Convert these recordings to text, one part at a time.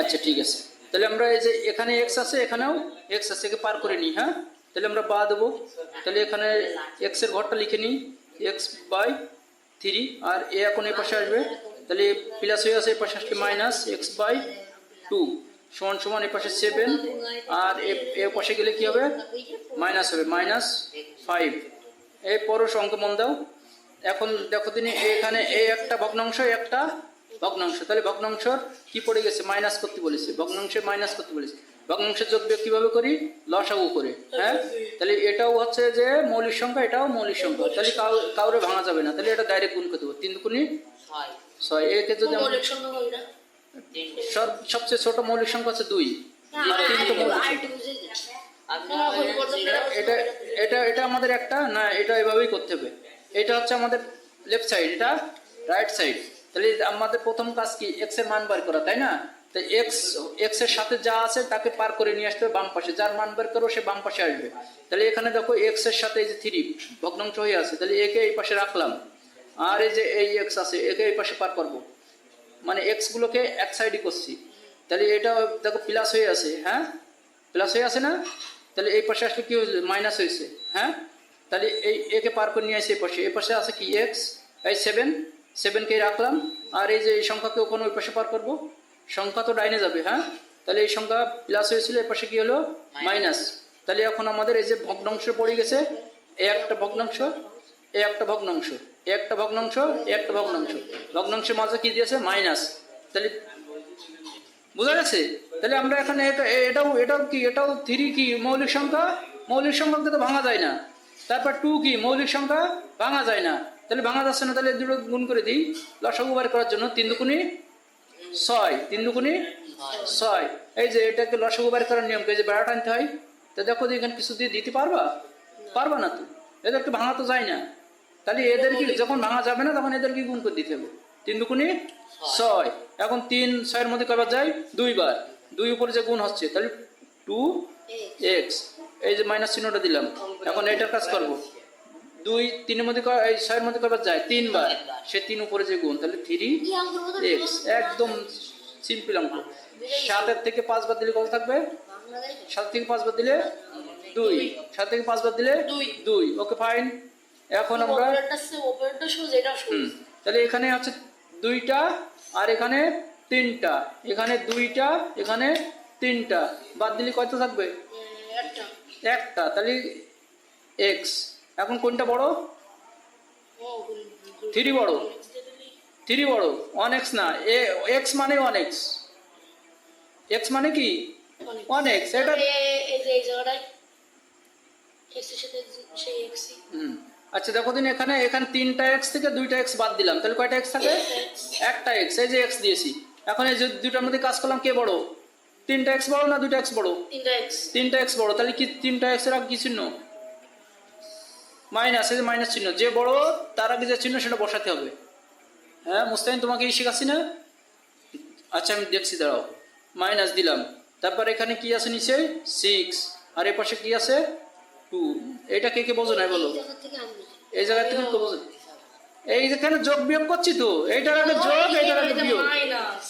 আচ্ছা ঠিক আছে। তাহলে আমরা এই যে এখানে এক্স আছে, এখানেও এক্স আছে, একে পার করে নিই হ্যাঁ? তাহলে আমরা বা দেবো। তাহলে এখানে এক্সের ঘরটা লিখে নিই এক্স বাই থ্রি আর এ এখন এই পাশে আসবে। তাহলে প্লাস হয়ে আছে এই পাশে আসলে মাইনাস এক্স বাই টু সমান সমান এই পাশে সেভেন আর এ এ পাশে গেলে কি হবে? মাইনাস হবে মাইনাস ফাইভ পরশ অঙ্ক মন দাও। এখন দেখো তিনি এখানে এ একটা ভগ্নাংশ, একটা ভগ্নাংশ। তাহলে ভগ্নাংশর কি পড়ে গেছে? মাইনাস করতে বলেছে। ভগ্নাংশে মাইনাস করতে বলেছে। ভগ্নাংশের যোগ বিয়োগ কীভাবে করি? লসাগু করে। হ্যাঁ? তাহলে এটাও হচ্ছে যে মৌলিক সংখ্যা এটাও মৌলিক সংখ্যা। তাহলে কাউ কাউরে ভাঙা যাবে না। তাহলে এটা ডাইরেক্ট গুণ করে দেবো তিন দুকুনি ছয়। ছয়। একে যদি সব- সবচেয়ে ছোট মৌলিক সংখ্যা হচ্ছে দুই। না, আর তিনটে আরেকটু- মৌলিক আরেকটু বুঝে দিই। আপনি হ্যাঁ, গুণ করতে। এটা এটা এটা আমাদের একটা না এটা এভাবেই করতে হবে। এটা হচ্ছে আমাদের লেফট সাইড এটা রাইট সাইড তাহলে আমাদের প্রথম কাজ কি? এক্সের মান বার করা, তাই না? তো এক্স এক্সের সাথে যা আছে তাকে পার করে নিয়ে আসতে হবে বাম পাশে। যার মান বার করো, সে বাম পাশে আসবে। তাহলে এখানে দেখো এক্সের সাথে এই যে থ্রি ভগ্নাংশ হয়ে আছে। তাহলে একে এই পাশে রাখলাম। আর এই যে এই এক্স আছে, একে এই পাশে পার করব। মানে এক্স গুলোকে এক সাইডই করছি। তাহলে এটা দেখো প্লাস হয়ে আছে হ্যাঁ? প্লাস হয়ে আছে না? তাহলে এই পাশে আসলে কি হয়েছে? মাইনাস হয়েছে হ্যাঁ? তাহলে এই একে পার করে নিয়ে আসে এই পাশে। এই পাশে আছে কি এক্স এই সেভেন সেভেনকে রাখলাম। আর এই যে এই সংখ্যাকে ওখানে ওই পাশে পার করব। সংখ্যা তো ডাইনে যাবে হ্যাঁ? তাহলে এই সংখ্যা প্লাস হয়েছিল, এই পাশে কি হলো? মাইনাস তাহলে এখন আমাদের এই যে ভগ্নাংশ পড়ে গেছে এই একটা ভগ্নাংশ এই একটা ভগ্নাংশ এই একটা ভগ্নাংশ এই একটা ভগ্নাংশ। ভগ্নাংশের মাঝে কি দিয়েছে? মাইনাস তাহলে বোঝা গেছে? তাহলে আমরা এখানে এটা, এটাও এটাও কি, এটাও থ্রি কি? মৌলিক সংখ্যা? মৌলিক সংখ্যাকে তো ভাঙা যায় না। তারপর টু কি? মৌলিক সংখ্যা ভাঙা যায় না। তাহলে ভাঙা যাচ্ছে না তাহলে দুটো গুণ করে দিই। লসাগু বার করার জন্য তিন দুকুনি ছয় তিন দুকুনি ছয়। এই যে এটাকে লসাগু বার করার নিয়ম এই যে বেড়া টানতে হয় তা দেখো যে এখানে কিছু দিয়ে দিতে পারবা? পারবা না তো। এদেরকে ভাঙা তো যায় না। তাহলে এদের কি যখন ভাঙা যাবে না তখন এদেরকে গুণ করে দিতে হবে? তিন দুকুনি ছয়। এখন তিন ছয়ের মধ্যে কয়বার যায়? দুইবার। দুই উপরে যে গুণ হচ্ছে তাহলে টু এক্স। এই যে মাইনাস চিহ্নটা দিলাম। এখন এটার কাজ করব। দুই তিনের মধ্যে ছয়ের মধ্যে কয়বার যায়? তিনবার। সে তিন উপরে যে গুণ তাহলে থ্রি এক্স একদম সিম্পল অঙ্ক। সাতের থেকে পাঁচবার দিলে কত থাকবে? সাত থেকে পাঁচবার দিলে দুই। সাত থেকে পাঁচবার দিলে দুই। ওকে ফাইন এখন আমরা তাহলে এখানে আছে দুইটা আর এখানে তিনটা। এখানে দুইটা এখানে তিনটা। বাদ দিলে কত থাকবে? একটা। একটা। তাহলে এক্স এখন কোনটা বড়? থ্রি বড়। থ্রি বড়। ওয়ান এক্স না। এ এক্স মানে ওয়ান এক্স এক্স মানে কি? ওয়ান এক্স এটা। হুম। আচ্ছা দেখো দিন এখানে এখানে তিনটা এক্স থেকে দুইটা এক্স বাদ দিলাম। তাহলে কয়টা এক্স থাকে? একটা এক্স এই যে এক্স দিয়েছি। এখন এই যে দুইটার মধ্যে কাজ করলাম কে বড়? তিনটা এক্স বড় না দুইটা এক্স বড়? তিনটা এক্স বড়। তাহলে কি তিনটা এক্সের আগে কি চিহ্ন মাইনাস এই যে মাইনাস চিহ্ন যে বড় তার আগে যে চিহ্ন সেটা বসাতে হবে। হ্যাঁ মুস্তাহিন তোমাকে এই শেখাচ্ছি না? আচ্ছা আমি দেখছি দাঁড়াও। মাইনাস দিলাম। তারপর এখানে কি আছে নিচে? সিক্স আর এ পাশে কি আছে? টু এটা কে কে বোঝো না বলো? এই জায়গা থেকে আমি বুঝি। এই জায়গা থেকে কেউ বোঝো? এই যেখানে যোগ বিয়োগ করছি তো এইটার আগে যোগ এইটার আগে এই বিয়োগ।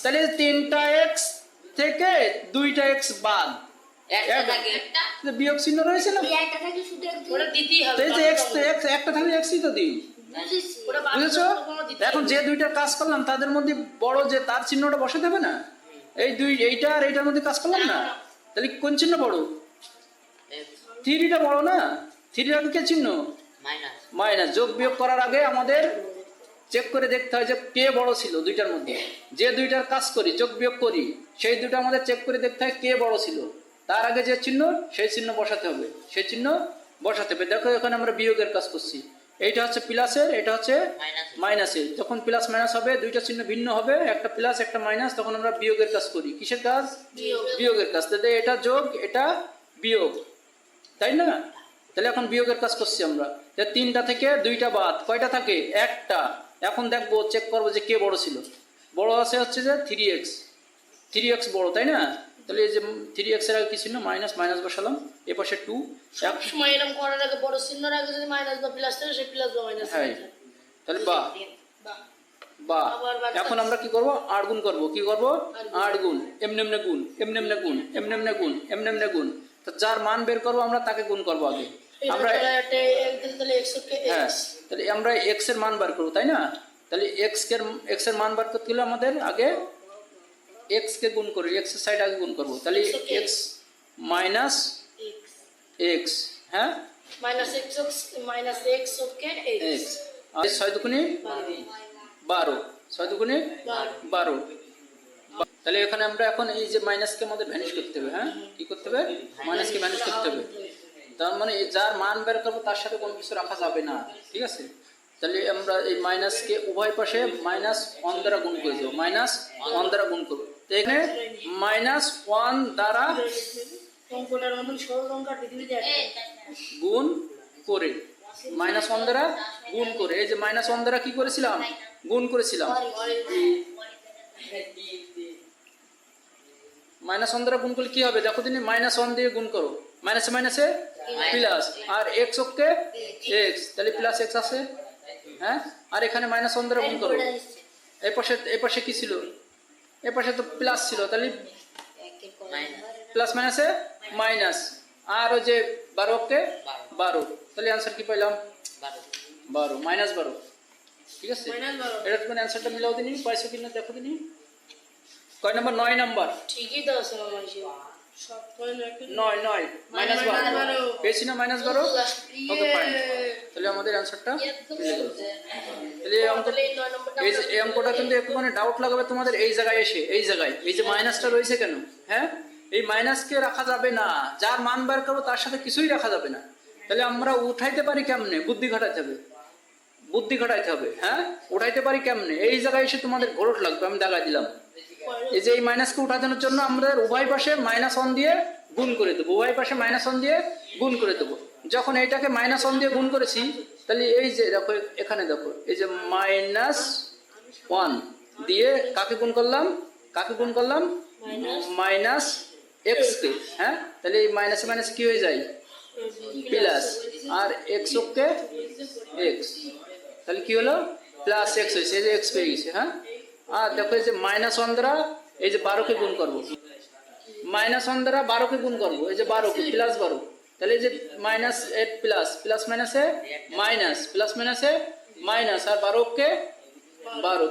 তাহলে তিনটা এক্স থেকে দুইটা এক্স বাদ। এক- বিয়োগ চিহ্ন রয়েছে না? দিই। এখন যে দুইটা কাজ করলাম, তাদের মধ্যে বড় যে তার চিহ্নটা বসে দেবে না? এই দুই, এইটা আর এইটার মধ্যে কাজ করলাম না? তাহলে কোন চিহ্ন বড়? থ্রিটা বড় না? কে চিহ্ন? মাইনাস। যোগ বিয়োগ করার আগে আমাদের চেক করে দেখতে হয় যে কে বড় ছিল দুইটার মধ্যে। যে দুইটার কাজ করি, যোগ বিয়োগ করি, সেই দুটো আমাদের চেক করে দেখতে হয় কে বড় ছিল। তার আগে যে চিহ্ন, সেই চিহ্ন বসাতে হবে। সেই চিহ্ন বসাতে হবে। দেখো এখানে আমরা বিয়োগের কাজ করছি। এইটা হচ্ছে প্লাসের এটা হচ্ছে মাইনাসের। যখন প্লাস মাইনাস হবে দুইটা চিহ্ন ভিন্ন হবে একটা প্লাস একটা মাইনাস তখন আমরা বিয়োগের কাজ করি। কিসের কাজ? বিয়োগের কাজ। তাহলে এটা যোগ এটা বিয়োগ। তাই না? তাহলে এখন বিয়োগের কাজ করছি আমরা। তিনটা থেকে দুইটা বাদ। কয়টা থাকে? একটা। এখন দেখব চেক করব যে কে বড় ছিল। বড় আছে হচ্ছে যে থ্রি এক্স থ্রি এক্স বড় তাই না? তাহলে এই যে থ্রি এক্সের আগে কি ছিল মাইনাস মাইনাস বসালাম। এ পাশে টু সব সময় এরকম করার আগে বড় চিহ্নর আগে যদি মাইনাস বা প্লাস থাকে সেই প্লাস বা মাইনাস হ্যাঁ তাহলে বা। বা। এখন আমরা কি করব? গুণ করব। কি করব? গুণ। এমনি এমনি গুণ এমনি এমনি গুণ এমনি এমনি গুণ এমনি এমনি গুণ। তো যার মান বের করব আমরা তাকে গুণ করব আগে। আমরা হ্যাঁ এক্স তাহলে আমরা এক্সের মান বার করব তাই না? তাহলে এক্সের এক্সের মান বার করতে গেলে আমাদের আগে এক্স কে গুণ করি এক্সের সাইড আগে গুণ করব। তাহলে। এক্স মাইনাস এক্স হ্যাঁ? Minus x minus x okay x আর ছয় দুগুণে বারো। ছয় দুগুণে বারো। তাহলে এখানে আমরা এখন এই যে মাইনাসকে আমাদের ভ্যানিশ করতে হবে হ্যাঁ? কি করতে হবে? মাইনাসকে ভ্যানিশ করতে হবে। তার মানে যার মান বের করব তার সাথে কোনো কিছু রাখা যাবে না ঠিক আছে? তাহলে আমরা এই মাইনাসকে উভয় পাশে মাইনাস দ্বারা গুণ করে দেবো। মাইনাস দ্বারা গুণ করব। তো এখানে মাইনাস ওয়ান দ্বারা গুণ করে। মাইনাস ওয়ান দ্বারা গুণ করে। এই যে মাইনাস ওয়ান দ্বারা কি করেছিলাম? গুণ করেছিলাম। মাইনাস ওয়ান দ্বারা গুণ করলে কি হবে? দেখো তিনি মাইনাস ওয়ান দিয়ে গুণ করো। মাইনাসে মাইনাসে প্লাস আর এক্স ওকে এক্স তাহলে প্লাস এক্স আছে। হ্যাঁ? আর এখানে মাইনাস ওয়ান দ্বারা গুণ করো। এই পাশে এই পাশে কি ছিল? এ পাশে তো প্লাস ছিল তাহলে প্লাস মাইনাসে মাইনাস আর ওই যে বারো ওকে বারো। তাহলে অ্যান্সার কি পাইলাম? বারো। বারো মাইনাস বারো। ঠিক আছে? এটা তুমি অ্যান্সারটা মিলাও দিনি পাইছো কিনা দেখো দিনি। কয় নাম্বার? নয় নাম্বার। ঠিকই তো নয় নয় মাইনাস বারো। পেয়েছি না মাইনাস বারো? ওকে ফাইন ইয়ে। তাহলে আমাদের অ্যান্সারটা তাহলে এই অঙ্কটা কিন্তু মানে ডাউট লাগাবে তোমাদের এই জায়গায় এসে এই জায়গায়। এই যে মাইনাসটা রয়েছে কেন? হ্যাঁ? এই মাইনাসকে রাখা যাবে না। যার মান বার করব তার সাথে কিছুই রাখা যাবে না। তাহলে আমরা উঠাইতে পারি কেমনে? বুদ্ধি ঘটাইতে হবে। বুদ্ধি ঘটাইতে হবে হ্যাঁ? উঠাইতে পারি কেমনে? এই জায়গায় এসে তোমাদের ঘোরট লাগবে আমি দেখাই দিলাম। এই যে এই মাইনাসকে উঠানোর জন্য আমাদের উভয় পাশে মাইনাস ওয়ান দিয়ে গুণ করে দেবো। উভয় পাশে মাইনাস ওয়ান দিয়ে গুণ করে দেবো। যখন এইটাকে মাইনাস ওয়ান দিয়ে গুণ করেছি তাহলে এই যে দেখো এখানে দেখো এই যে মাইনাস ওয়ান দিয়ে কাকে গুণ করলাম? কাকে গুণ করলাম? মাইনাস এক্স কে। হ্যাঁ? তাহলে এই মাইনাসে মাইনাস কি হয়ে যায়? প্লাস আর এক্স ওকে এক্স তাহলে কি হলো? প্লাস এক্স হয়েছে। এই যে এক্স পেয়ে গেছে হ্যাঁ? আর দেখো এই যে মাইনাস ওয়ান দ্বারা এই যে বারোকে গুণ করব মাইনাস ওয়ান দ্বারা বারোকে গুণ করব এই যে বারোকে প্লাস বারো তাহলে এই যে মাইনাস এইট প্লাস প্লাস মাইনাসে মাইনাস প্লাস মাইনাসে মাইনাস আর বারোকে বারো